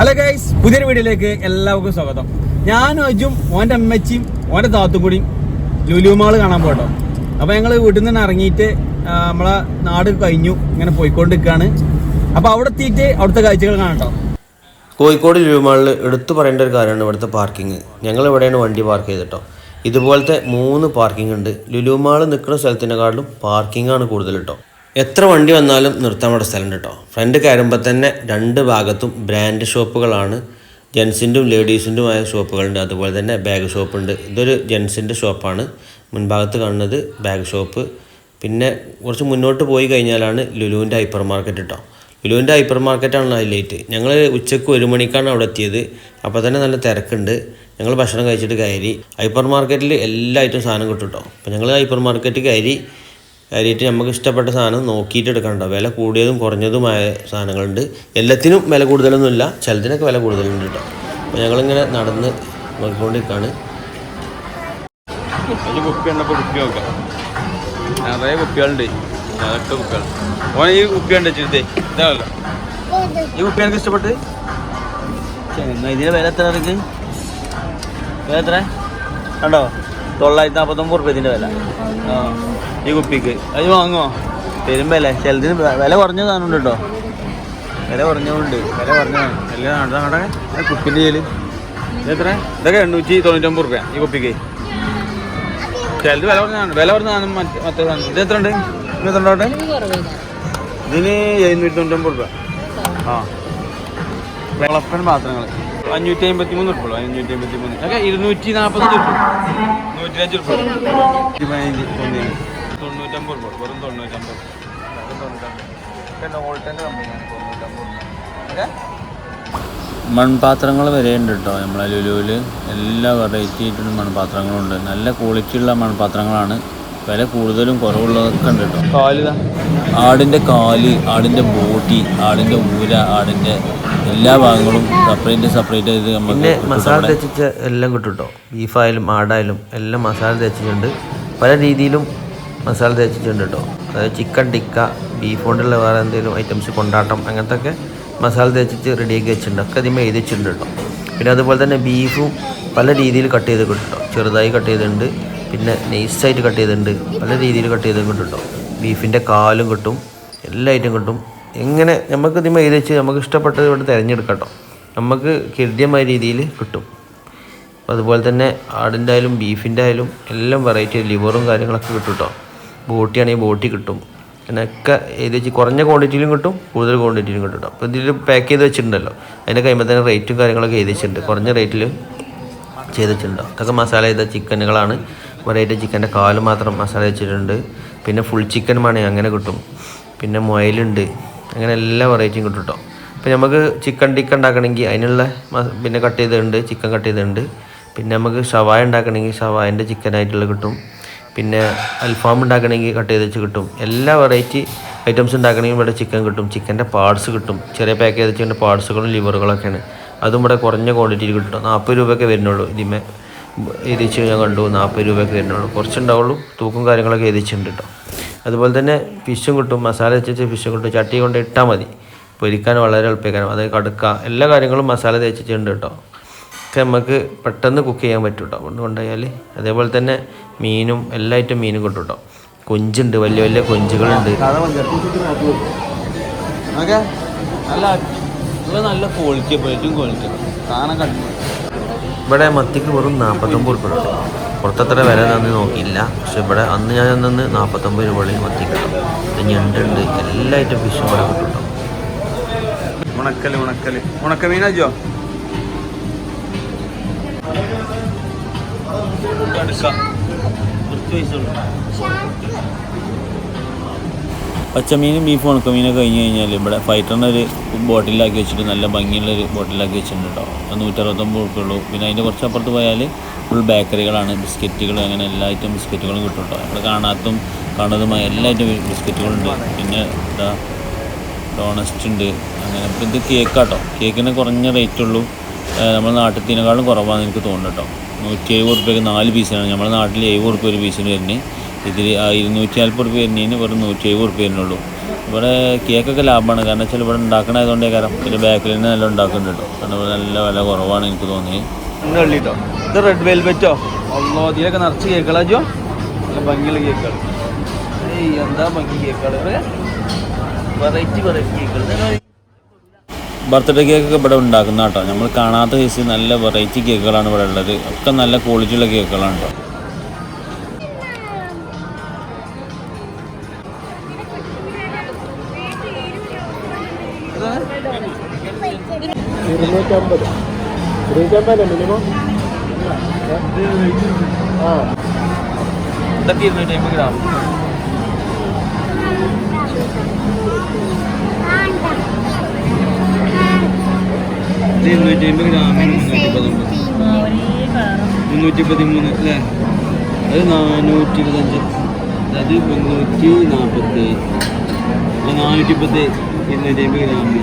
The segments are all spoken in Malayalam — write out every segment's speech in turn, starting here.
ഹലോ ഗൈസ് പുതിയൊരു വീഡിയോയിലേക്ക് എല്ലാവർക്കും സ്വാഗതം. ഞാനും അജും ഓന്റെ അമ്മച്ചിയും ഓന്റെ താത്തും കൂടിയും ലുലുമാൾ കാണാൻ പോട്ടോ അപ്പോൾ ഞങ്ങൾ വീട്ടിൽ നിന്ന് ഇറങ്ങിയിട്ട് നമ്മളെ നാട് കഴിഞ്ഞു. ഇങ്ങനെ പോയിക്കൊണ്ടിരിക്കുകയാണ്. അപ്പോൾ അവിടെ എത്തിയിട്ട് അവിടുത്തെ കാഴ്ചകൾ കാണട്ടോ കോഴിക്കോട് ലുലുമാളിൽ എടുത്തു പറയേണ്ട ഒരു കാര്യമാണ് ഇവിടുത്തെ പാർക്കിംഗ് ഞങ്ങൾ ഇവിടെയാണ് വണ്ടി പാർക്ക് ചെയ്തിട്ടോ. ഇതുപോലത്തെ മൂന്ന് പാർക്കിംഗ് ഉണ്ട്. ലുലുമാൾ നിൽക്കുന്ന സ്ഥലത്തിനെക്കാളും പാർക്കിംഗ് ആണ് കൂടുതൽ കേട്ടോ. എത്ര വണ്ടി വന്നാലും നിർത്താൻ ഇവിടെ കേട്ടോ. ഫ്രണ്ട് കയറുമ്പോൾ തന്നെ രണ്ട് ഭാഗത്തും ബ്രാൻഡ് ഷോപ്പുകളാണ്. ജെൻസിന്റെയും ലേഡീസിന്റെയുമായ ഷോപ്പുകളുണ്ട്. അതുപോലെ തന്നെ ബാഗ് ഷോപ്പുണ്ട് ഇതൊരു ജെൻസിന്റെ ഷോപ്പാണ്. മുൻഭാഗത്ത് കാണുന്നത് ബാഗ് ഷോപ്പ് പിന്നെ കുറച്ച് മുന്നോട്ട് പോയി കഴിഞ്ഞാലാണ് ലുലുവിന്റെ ഹൈപ്പർ മാർക്കറ്റ് കേട്ടോ. ലുലുവിന്റെ ഹൈപ്പർ മാർക്കറ്റാണ് ഹൈലൈറ്റ് ഞങ്ങൾ ഉച്ചയ്ക്ക് ഒരു മണിക്കാണ് അവിടെ എത്തിയത്. അപ്പോൾ തന്നെ നല്ല തിരക്കുണ്ട്. ഞങ്ങൾ ഭക്ഷണം കഴിച്ചിട്ട് കയറി. ഹൈപ്പർ മാർക്കറ്റിൽ എല്ലാ ഐറ്റം സാധനം കിട്ടും കേട്ടോ. അപ്പോൾ ഞങ്ങൾ ഹൈപ്പർ മാർക്കറ്റ് കയറി കയറിയിട്ട് നമുക്ക് ഇഷ്ടപ്പെട്ട സാധനം നോക്കിയിട്ട് എടുക്കണ്ട വില കൂടിയതും കുറഞ്ഞതുമായ സാധനങ്ങളുണ്ട്. എല്ലാത്തിനും വില കൂടുതലൊന്നുമില്ല. ചിലതിനൊക്കെ വില കൂടുതലുണ്ട് കേട്ടോ. അപ്പോൾ ഞങ്ങളിങ്ങനെ നടന്ന് നോക്കിക്കൊണ്ടിരിക്കുകയാണ് വലിയ കുപ്പി ഉണ്ടപ്പോൾ കുപ്പി നോക്കാം. നിറയെ കുപ്പികളുണ്ട്. അതൊക്കെ കുപ്പികൾ. ഓൻ ഈ കുപ്പി ഉണ്ട് വെച്ചിട്ടേ ഇതാണല്ലോ ഈ കുപ്പി എനിക്ക് ഇഷ്ടപ്പെട്ട് ഇതിന് വില എത്ര നിനക്ക്? വില എത്ര? കണ്ടോ? തൊള്ളായിരത്തി നാൽപ്പത്തൊമ്പത് റുപ്യ ഇതിന്റെ വില. ആ. ഈ കുപ്പിക്ക്. അത് വാങ്ങോ? തരുമ്പല്ലേ ചിലതിന് വില കുറഞ്ഞ സാധനമുണ്ട് കേട്ടോ. വില കുറഞ്ഞുണ്ട് വില കുറഞ്ഞതാണ് എല്ലാം കണ്ടേ കുപ്പിന്റെ ചെയ്യൽ എത്ര? ഇതൊക്കെ എണ്ണൂറ്റി തൊണ്ണൂറ്റൊമ്പത് റുപ്യ ഈ കുപ്പിക്ക്. ചിലത് വില കുറഞ്ഞതാണ് വില കുറഞ്ഞ സാധനം മറ്റേ മറ്റേ സാധനം. ഇത് എത്ര ഉണ്ട്? ഉണ്ടോട്ടെ ഇതിന് എഴുന്നൂറ്റി തൊണ്ണൂറ്റൊമ്പത് റുപ്യ. ആ. വെളപ്പൻ പാത്രങ്ങൾ അഞ്ഞൂറ്റി അമ്പത്തി മൂന്ന് റുപ്യ അഞ്ഞൂറ്റി അമ്പത്തി മൂന്ന് ഒക്കെ ഇരുന്നൂറ്റി നാൽപ്പത്തഞ്ച് ഉറുപ്പ് നൂറ്റിയഞ്ച് ഉറുപ്പ് നൂറ്റി പതിനഞ്ച് തൊണ്ണൂറ്. തൊണ്ണൂറ്റമ്പത് ഉറുപ്പ് വെറും തൊണ്ണൂറ്റമ്പത്. വെറും തൊണ്ണൂറ്റമ്പത് പിന്നെ ഓൾട്ടന്റെ കമ്പനിയാണ് തൊണ്ണൂറ്റമ്പത് ഓക്കെ മൺപാത്രങ്ങൾ വരെ ഉണ്ട് കേട്ടോ നമ്മളെ ലുലുവിൽ എല്ലാ വെറൈറ്റി ആയിട്ടുള്ള മൺപാത്രങ്ങളുണ്ട് നല്ല ക്വാളിറ്റിയുള്ള മൺപാത്രങ്ങളാണ്. വില കൂടുതലും കുറവുള്ളതൊക്കെ ഉണ്ട് കേട്ടോ കാലിതാ ആടിന്റെ കാൽ ആടിന്റെ ബോട്ടി ആടിന്റെ ഊര ആടിന്റെ എല്ലാ ഭാഗങ്ങളും സെപ്പറേറ്റ് സെപ്പറേറ്റ് ചെയ്ത് നമ്മൾ പിന്നെ മസാല. തേച്ചിട്ട് എല്ലാം കിട്ടും കേട്ടോ ബീഫായാലും ആടായാലും എല്ലാം മസാല തേച്ചിട്ടുണ്ട്. പല രീതിയിലും മസാല തേച്ചിട്ടുണ്ട് കേട്ടോ. അതായത് ചിക്കൻ ടിക്ക ബീഫ് കൊണ്ടുള്ള വേറെ എന്തെങ്കിലും ഐറ്റംസ് കൊണ്ടാട്ടം അങ്ങനത്തെ ഒക്കെ മസാല തേച്ചിട്ട് റെഡിയാക്കി വെച്ചിട്ടുണ്ട്. ഒക്കെ അതിമേ എഴുതിച്ചിട്ടുണ്ട് കേട്ടോ. പിന്നെ അതുപോലെ തന്നെ ബീഫും പല രീതിയിൽ കട്ട് ചെയ്ത് കിട്ടും. ചെറുതായി കട്ട് ചെയ്തിട്ടുണ്ട്. പിന്നെ നൈസായിട്ട് കട്ട് ചെയ്തിട്ടുണ്ട്. പല രീതിയിൽ കട്ട് ചെയ്ത് കിട്ടും. കേട്ടോ ബീഫിന്റെ കാലും കിട്ടും എല്ലാ ഐറ്റം കിട്ടും. എങ്ങനെ നമുക്ക് ഇതിമേ എഴുതി വെച്ച് നമുക്ക് ഇഷ്ടപ്പെട്ടത് ഇവിടെ തിരഞ്ഞെടുക്കട്ടോ കേട്ടോ. നമുക്ക് കൃത്യമായ രീതിയിൽ കിട്ടും. അതുപോലെ തന്നെ ആടിന്റെ ആയാലും ബീഫിന്റെ ആയാലും എല്ലാം വെറൈറ്റി ലിവറും കാര്യങ്ങളൊക്കെ കിട്ടും കേട്ടോ. ബോട്ടി ആണെങ്കിൽ ബോട്ടി കിട്ടും. അങ്ങനെയൊക്കെ ഏത് വെച്ച് കുറഞ്ഞ ക്വാണ്ടിറ്റിയിലും കിട്ടും കൂടുതൽ ക്വാണ്ടിറ്റിയിലും കിട്ടും അപ്പോൾ ഇതിൽ പാക്ക് ചെയ്ത് വെച്ചിട്ടുണ്ടല്ലോ. അതിന്റെ കഴിയുമ്പോൾ തന്നെ റേറ്റും കാര്യങ്ങളൊക്കെ എഴുതി വെച്ചിട്ടുണ്ട്. കുറഞ്ഞ റേറ്റിൽ ചെയ്ത് വെച്ചിട്ടുണ്ടോ. അതൊക്കെ മസാല ചെയ്ത ചിക്കനുകളാണ് വെറൈറ്റി ചിക്കന്റെ കാൽ മാത്രം മസാല വെച്ചിട്ടുണ്ട്. പിന്നെ ഫുൾ ചിക്കൻ മണി അങ്ങനെ കിട്ടും. പിന്നെ മുയലുണ്ട്. അങ്ങനെ എല്ലാ വെറൈറ്റിയും കിട്ടും കേട്ടോ. അപ്പോൾ നമുക്ക് ചിക്കൻ ടിക്ക ഉണ്ടാക്കണമെങ്കിൽ അതിനുള്ള പിന്നെ കട്ട് ചെയ്തിട്ടുണ്ട് ചിക്കൻ കട്ട് ചെയ്തിട്ടുണ്ട്. പിന്നെ നമുക്ക് ഷവായ ഉണ്ടാക്കണമെങ്കിൽ ഷവായന്റെ ചിക്കനായിട്ടുള്ള കിട്ടും. പിന്നെ അൽഫാം ഉണ്ടാക്കണമെങ്കിൽ കട്ട് ചെയ്ത് വെച്ച് കിട്ടും. എല്ലാ വെറൈറ്റി ഐറ്റംസ് ഉണ്ടാക്കണമെങ്കിൽ ഇവിടെ ചിക്കൻ കിട്ടും. ചിക്കന്റെ പാർട്സ് കിട്ടും. ചെറിയ പാക്ക് ചെയ്ത് വെച്ചിട്ട് പാർട്സുകളും ലിവറുകളൊക്കെയാണ് അതും ഇവിടെ കുറഞ്ഞ ക്വാണ്ടിറ്റിയിൽ കിട്ടും. നാൽപ്പത് രൂപയൊക്കെ വരുന്നുള്ളൂ. ഇതിമേ എഴുതിച്ച് ഞാൻ കണ്ടു നാൽപ്പത് രൂപയൊക്കെ വരുന്നുള്ളൂ. കുറച്ചുണ്ടാവുള്ളൂ. തൂക്കും കാര്യങ്ങളൊക്കെ എഴുതിച്ചിട്ടുണ്ട് കേട്ടോ. അതുപോലെ തന്നെ ഫിഷും കിട്ടും. മസാല വെച്ച് ഫിഷും കിട്ടും. ചട്ടി കൊണ്ട് ഇട്ടാൽ മതി. പൊരിക്കാൻ വളരെ എളുപ്പക്കാരം അതായത് കടുക്ക എല്ലാ കാര്യങ്ങളും മസാല തേച്ചിട്ടുണ്ട് കേട്ടോ. ഒക്കെ നമുക്ക് പെട്ടെന്ന് കുക്ക് ചെയ്യാൻ പറ്റും കേട്ടോ കൊണ്ട് കൊണ്ടുപോയാൽ അതേപോലെ തന്നെ മീനും എല്ലാ ഐറ്റം മീനും കിട്ടും കേട്ടോ കൊഞ്ചുണ്ട് വലിയ വലിയ കൊഞ്ചുകളുണ്ട്. നല്ല നല്ല ക്വാളിറ്റി ഏറ്റവും ക്വാളിറ്റി സാധനം കണ്ടു ഇവിടെ മത്തിക്ക് വെറും നാൽപ്പത്തൊമ്പത് രൂപ കേട്ടോ. പുറത്തത്ര വില തന്ന് നോക്കിയില്ല. പക്ഷെ ഇവിടെ അന്ന് ഞാൻ നിന്ന് നാൽപ്പത്തൊമ്പത് രൂപയിൽ മത്തിക്ക് കിട്ടും. ഞണ്ടുണ്ട്. എല്ലാ ഐറ്റം ഫിഷും ഇവിടെ കിട്ടും കേട്ടോ. ഉണക്കൽ ഉണക്കൽ. പച്ചമീനും ബീഫും ഉണക്കമീനും കഴിഞ്ഞ് കഴിഞ്ഞാൽ ഇവിടെ ഫൈറ്ററിന്റെ ഒരു ബോട്ടിലാക്കി വെച്ചിട്ട് നല്ല ഭംഗിയുള്ളൊരു ബോട്ടിലാക്കി വെച്ചിട്ടുണ്ട് കേട്ടോ. നൂറ്ററുപത്തൊമ്പത് ഉറുപ്പുള്ളൂ പിന്നെ അതിന്റെ കുറച്ച് അപ്പുറത്ത് പോയാൽ ഫുൾ ബേക്കറികളാണ് ബിസ്ക്കറ്റുകൾ അങ്ങനെ എല്ലാ ഐറ്റം ബിസ്ക്കറ്റുകളും കിട്ടും കേട്ടോ. ഇവിടെ കാണാത്തും കാണുന്നതുമായ എല്ലാ ഐറ്റം ബിസ്ക്കറ്റുകളുണ്ട് പിന്നെ എന്താ ഡോണസ്റ്റ് ഉണ്ട്. അങ്ങനെ ഇപ്പം ഇത് കേക്കാട്ടോ. കേക്കിന് കുറഞ്ഞ റേറ്റ് ഉള്ളൂ. നമ്മുടെ നാട്ടിലത്തേക്കാളും കുറവാണെന്ന് എനിക്ക് തോന്നുന്നു കേട്ടോ നൂറ്റി എഴുപത് റുപ്യക്ക് നാല് പീസാണ്. നമ്മുടെ നാട്ടിൽ എഴുപത് റുപ്യ ഒരു പീസിന് വരുന്നത് ഇതിൽ ഇരുന്നൂറ്റി നാൽപ്പത് റുപ്യ വരുന്നതിന് വെറും നൂറ്റി എഴുപത് റുപ്യ വരുന്നുള്ളൂ. ഇവിടെ കേക്കൊക്കെ ലാഭമാണ്. കാരണം വെച്ചാൽ ഇവിടെ ഉണ്ടാക്കണതുകൊണ്ടേ കാരണം പിന്നെ ബാക്കിൽ തന്നെ നല്ല ഉണ്ടാക്കുന്നുണ്ട് കേട്ടോ കാരണം നല്ല വില കുറവാണ് എനിക്ക് തോന്നിയത് ഇത് റെഡ് വെൽവെറ്റോ ഒന്നോ ഇതിലൊക്കെ നിറച്ച് കേക്കുകളാ ജോ. ഭംഗിയുള്ള കേക്കുകൾ എന്താ ഭംഗി കേക്കുകൾ വെറൈറ്റി വെറൈറ്റി കേക്കുകൾ ബർത്ത്ഡേ കേക്കൊക്കെ ഇവിടെ ഉണ്ടാക്കുന്ന കേട്ടോ. നമ്മൾ കാണാത്ത കേസ് നല്ല വെറൈറ്റി കേക്കുകളാണ് ഇവിടെ ഉള്ളത്. ഒക്കെ നല്ല ക്വാളിറ്റിയുള്ള കേക്കുകളാണ് കേട്ടോ. ഇരുന്നൂറ്റമ്പത്. ഇരുന്നൂറ്റമ്പത് മിനിമം ആ. ഇതൊക്കെ ഇരുന്നൂറ്റി അമ്പത് ഗ്രാം ഇത് ഇരുന്നൂറ്റി അമ്പത് ഗ്രാമിന് മുന്നൂറ്റി പത്തൊമ്പത് മുന്നൂറ്റി പതിമൂന്ന് അല്ലേ? അത് നാനൂറ്റി ഇരുപത്തഞ്ച്. അത് മുന്നൂറ്റി നാൽപ്പത്തി നാനൂറ്റി പത്ത് ഇരുന്നൂറ്റി അമ്പത് ഗ്രാമിന്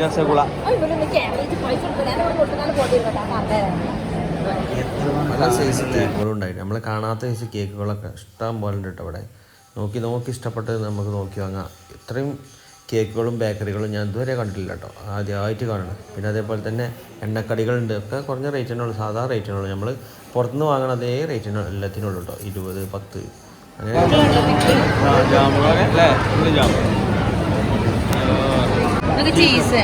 രസഗുള പല സൈസ് നമ്മൾ കാണാത്ത സൈസ് കേക്കുകളൊക്കെ ഇഷ്ടം പോലെ ഉണ്ട് കേട്ടോ അവിടെ നോക്കി നോക്കി ഇഷ്ടപ്പെട്ടത് നമുക്ക് നോക്കി വാങ്ങാം. ഇത്രയും കേക്കുകളും ബേക്കറികളും ഞാൻ ഇതുവരെ കണ്ടിട്ടില്ല കേട്ടോ. ആദ്യമായിട്ട് കാണണം. പിന്നെ അതേപോലെ തന്നെ എണ്ണക്കടികളുണ്ട്. ഒക്കെ കുറഞ്ഞ റേറ്റിനുള്ളൂ സാധാ റേറ്റിനുള്ളൂ നമ്മൾ പുറത്തുനിന്ന് വാങ്ങണ അതേ റേറ്റിന് എല്ലാത്തിനുള്ളൂ കേട്ടോ. ഇരുപത് പത്ത് അങ്ങനെ ഇതൊക്കെ ചീസ്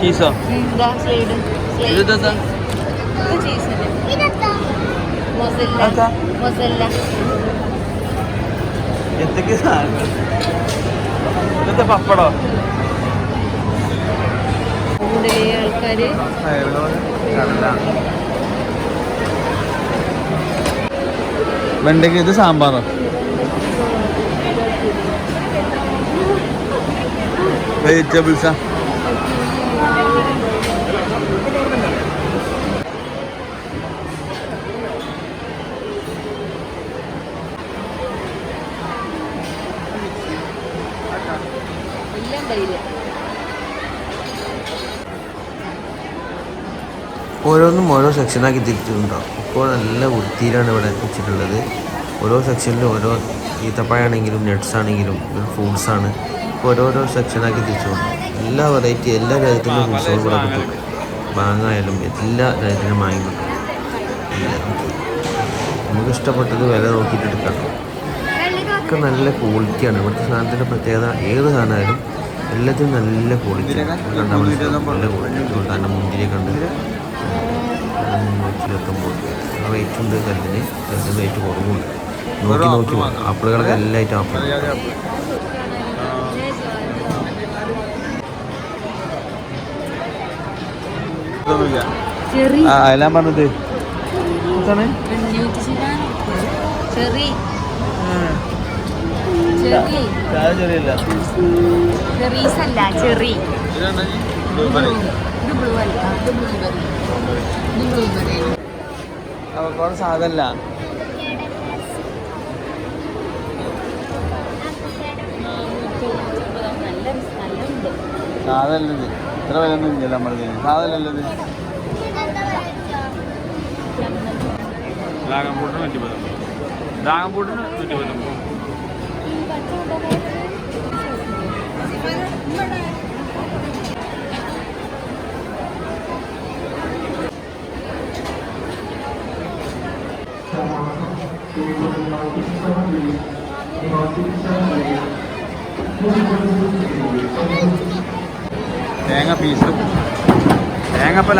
ചീസോ ഇതാ സ്ലൈഡ് ഇതെന്താ? ഇത് ചീസ് മൊസല്ല അതാ. മൊസല്ല എന്തൊക്കെ സാധനങ്ങൾ പപ്പടോ? ആൾക്കാര് വെണ്ടയ്ക്ക് ഇത് സാമ്പാറോ? വെജിറ്റബിൾസാ ഓരോന്നും ഓരോ സെക്ഷനാക്കി തിരിച്ചിട്ടുണ്ടാവും ഇപ്പോൾ നല്ല വൃത്തിയിലാണ് ഇവിടെ വെച്ചിട്ടുള്ളത് ഓരോ സെക്ഷനിലും ഓരോ ഈത്തപ്പഴമാണെങ്കിലും നട്ട്സ് ആണെങ്കിലും ഫ്രൂട്ട്സ് ആണ്. ഇപ്പോൾ ഓരോരോ സെക്ഷനാക്കി തിരിച്ചുകൊണ്ട് എല്ലാ വെറൈറ്റി എല്ലാ രാജ്യത്തിലും ഉത്സവം ഇവിടെ കിട്ടും മാങ്ങായാലും എല്ലാ രാജ്യത്തിനും മാങ്ങ. കിട്ടും നമുക്ക് ഇഷ്ടപ്പെട്ടത് വില നോക്കിയിട്ട് എടുക്കാം ഒക്കെ നല്ല ക്വാളിറ്റിയാണ് ഇവിടുത്തെ സാധനത്തിന്റെ പ്രത്യേകത ഏത് സാധനമായാലും എല്ലാത്തിനും നല്ല ക്വാളിറ്റി കണ്ടാൽ മനസ്സിലാവും നല്ല ക്വാളിറ്റി തന്നെ മുന്തിരിയൊക്കെ ഉണ്ട്. ഇരുപത്തൊമ്പത് റേറ്റ് ഉണ്ട് കല്ലിന്. കല്ലിന് റേറ്റ് കുറവുണ്ട്. നോക്കി നോക്കി ആപ്പിളുകളൊക്കെ എല്ലാ ഐറ്റം ആപ്പിൾ. ചെറി. ആ എല്ലാം പറഞ്ഞത്. എന്താണ്? ചെറിയല്ല? ചെറി അവക്കോടെ സാധനല്ല. ഇത്ര വില ഒന്നും ഇല്ലല്ലോ നമ്മൾ സാധനല്ലത് ഡ്രാഗൺ ഫ്രൂട്ടിന് നൂറ്റി പത്തൊമ്പത് ഡ്രാഗൺ ഫ്രൂട്ടിന് നൂറ്റി പത്തൊമ്പത് തേങ്ങ പീസും തേങ്ങപ്പ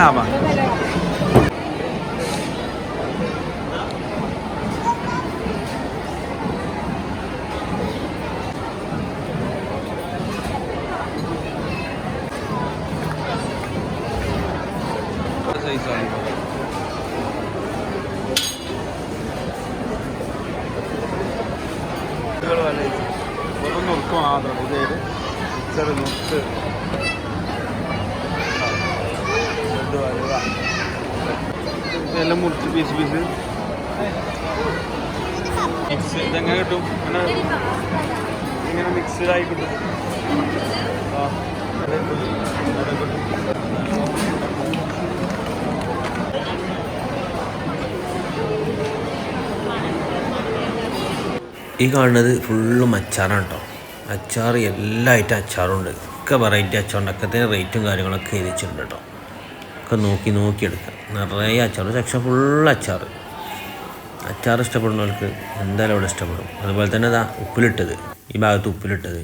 ഇതെല്ലാം മുറിച്ച് പീസ് പീസ് മിക്സ് ഇതെങ്ങനെ കിട്ടും? ഇങ്ങനെ ഇങ്ങനെ മിക്സ്ഡ് ആയി കിട്ടും. ആ. ഈ കാണുന്നത് ഫുള്ളും അച്ചാറാണ് കേട്ടോ അച്ചാർ എല്ലാ ഐറ്റം അച്ചാറുണ്ട്. ഒക്കെ വെറൈറ്റി അച്ചാറുണ്ട്. ഒക്കത്തിന് റേറ്റും കാര്യങ്ങളൊക്കെ എഴുതിച്ചിട്ടുണ്ട് കേട്ടോ ഒക്കെ നോക്കി നോക്കി എടുക്കുക നിറയെ അച്ചാർ സെക്ഷൻ ഫുൾ അച്ചാർ അച്ചാർ ഇഷ്ടപ്പെടുന്നവർക്ക് എന്തായാലും അവിടെ ഇഷ്ടപ്പെടും. അതുപോലെ തന്നെ അതാ ഉപ്പിലിട്ടത്. ഈ ഭാഗത്ത് ഉപ്പിലിട്ടത്.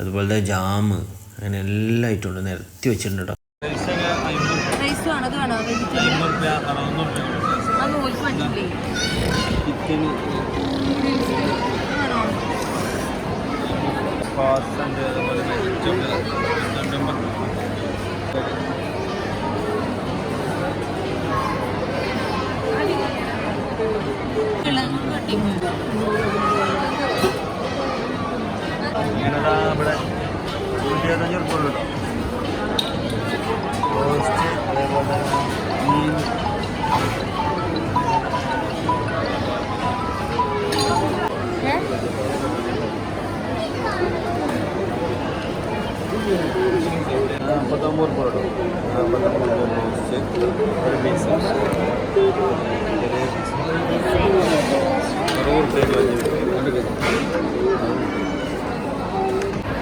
അതുപോലെ തന്നെ ജാമ് അങ്ങനെ എല്ലാം ഇട്ടുണ്ട് നിരത്തി വെച്ചിട്ടുണ്ട്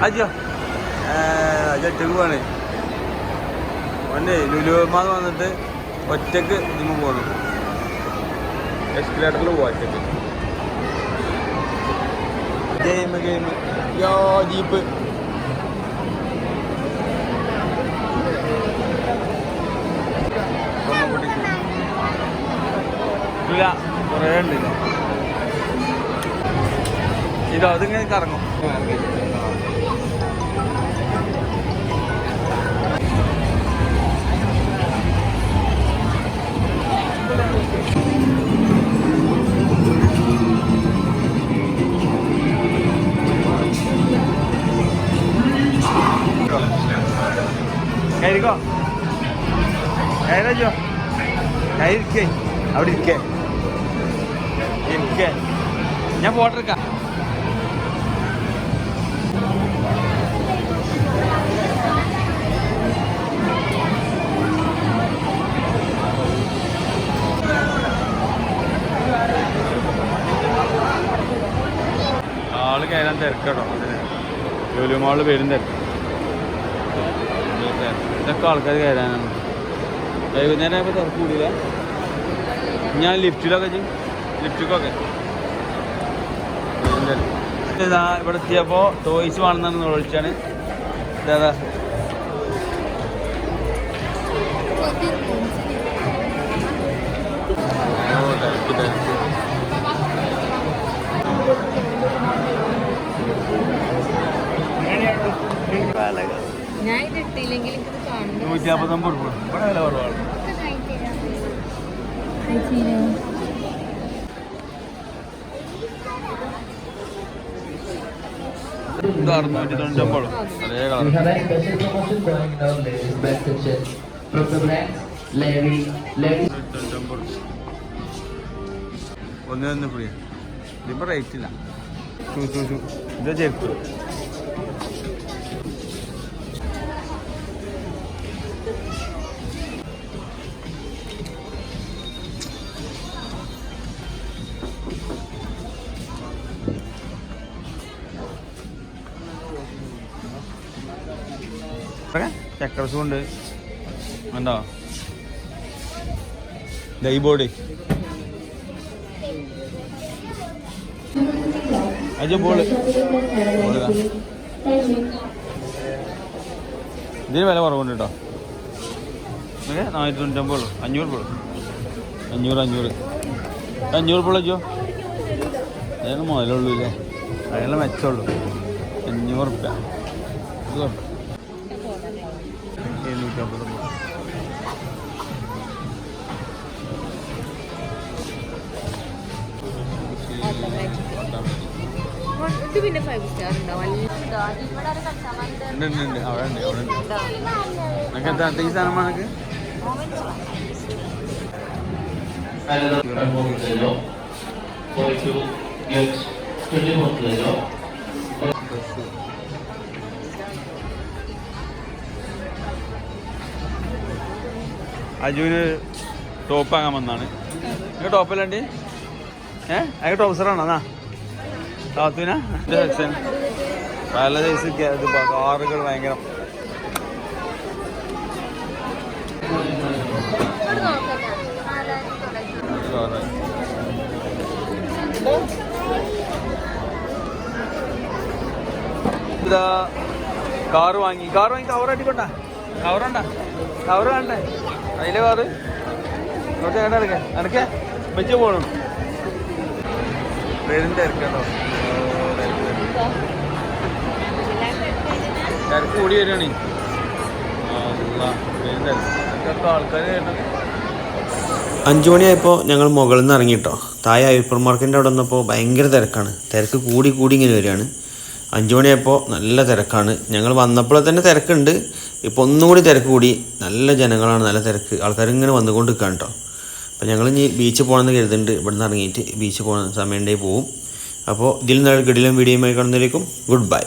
അജോ ഒറ്റയ്ക്ക് ഒന്നേ ലുലുമാന്ന് വന്നിട്ട് ഒറ്റയ്ക്ക് ഇതിന് പോകണം എക്സ്കലേറ്ററിൽ പോവാ ഒറ്റയ്ക്ക് ഗെയിം ഗെയിം യോ ജീപ്പ് ഇല്ല കുറേ ഉണ്ടല്ലോ ഇതോ അതിങ്ങനെ കറങ്ങും ലുലുമാൾ മോൾ തിരക്ക് ഇതൊക്കെ ആൾക്കാർ കയറാനാണ് വൈകുന്നേരം ആയപ്പോൾ തിരക്ക് കൂടിയില്ല? ഞാൻ ലിഫ്റ്റിലൊക്കെ ചെയ്യും ലിഫ്റ്റിക്കൊക്കെ? ഇതാ ഇവിടെ എത്തിയപ്പോൾ ടോയ്സ് വേണമെന്നാണ് വിളിച്ചാണ്. ഇതാ ഓ ഞാൻ ഇത് ഇട്ടില്ലെങ്കിൽ ഇത് കാണുന്നു നൂറ്റി നാൽപ്പത്തൊമ്പത് ഉറുപ്പ് ഇവിടെ വില കുറവാണ്. ഇത് അറുന്നൂറ്റി തൊണ്ണൂറ്റൊമ്പത് അതേ കളർ ഒന്ന് തന്നെ ഫ്രീ ഇതിപ്പോൾ റേറ്റ് ഇല്ല. ഇത് ചെരുപ്പ് ഉണ്ട് എന്താ? ദൈ ബോഡി. അജു ബോൾ. ഇതിന് വില കുറവുണ്ട് കേട്ടോ. നാനൂറ്റി തൊണ്ണൂറ്റമ്പത് ഉള്ളു. അഞ്ഞൂറ് ഉള്ളൂ. അഞ്ഞൂറ് അഞ്ഞൂറ്. അഞ്ഞൂറ് ഉള്ളൂ അജോ. അതിന് മുതലുള്ളൂ ഇല്ലേ? അതിനുള്ള മെച്ചമുള്ളൂ അഞ്ഞൂറ് റുപ്യ പോകുന്നതിലോ പോയിട്ട് ഗെറ്റ് ചൊല്ലി പോകുന്നതിലോ അജുവിന് ടോപ്പ് ആകാൻ വന്നാണ്. നിങ്ങൾ ടോപ്പല്ലാണ്ട് ഏ അയാൾ ട്രൗസറാണോ എന്നാ താത്തുവിന സെക്ഷൻ പല സൈസ് കാറുകൾ ഭയങ്കര. ഇതാ കാറ് വാങ്ങി. കാറ് വാങ്ങി കവർ അടിക്കണ്ട. കവറുണ്ട കവർ വേണ്ടേ? അതിലെ കാറ്. കുറച്ച് കേട്ടാ എടുക്ക എനക്ക് വെച്ച് പോകണം പേരിന്റെ തിരക്കാണോ? തിരക്ക് കൂടി വരികയാണേ. അഞ്ചു മണിയായപ്പോൾ ഞങ്ങൾ മുകളിൽ നിന്ന് ഇറങ്ങിട്ടോ. താഴെ ഹൈപ്പർ മാർക്കറ്റിന്റെ അവിടെ വന്നപ്പോൾ ഭയങ്കര തിരക്കാണ്. തിരക്ക് കൂടി കൂടി ഇങ്ങനെ വരികയാണ്. അഞ്ചു മണിയായപ്പോൾ നല്ല തിരക്കാണ്. ഞങ്ങൾ വന്നപ്പോൾ തന്നെ തിരക്കുണ്ട്. ഇപ്പോൾ ഒന്നുകൂടി തിരക്ക് കൂടി. നല്ല ജനങ്ങളാണ് നല്ല തിരക്ക്. ആൾക്കാർ ഇങ്ങനെ വന്നുകൊണ്ട് നിൽക്കുകയാണ് കേട്ടോ അപ്പോൾ ഞങ്ങൾ ഇനി ബീച്ച് പോകണമെന്ന് കരുതുന്നുണ്ട് ഇവിടെ നിന്ന് ഇറങ്ങിയിട്ട് ബീച്ച് പോകുന്ന സമയം ഉണ്ടെങ്കിൽ പോവും. അപ്പോൾ ഇതിൽ നിന്ന് കിടിലും വീഡിയോയുമായി കാണുന്നതിലേക്കും ഗുഡ് ബൈ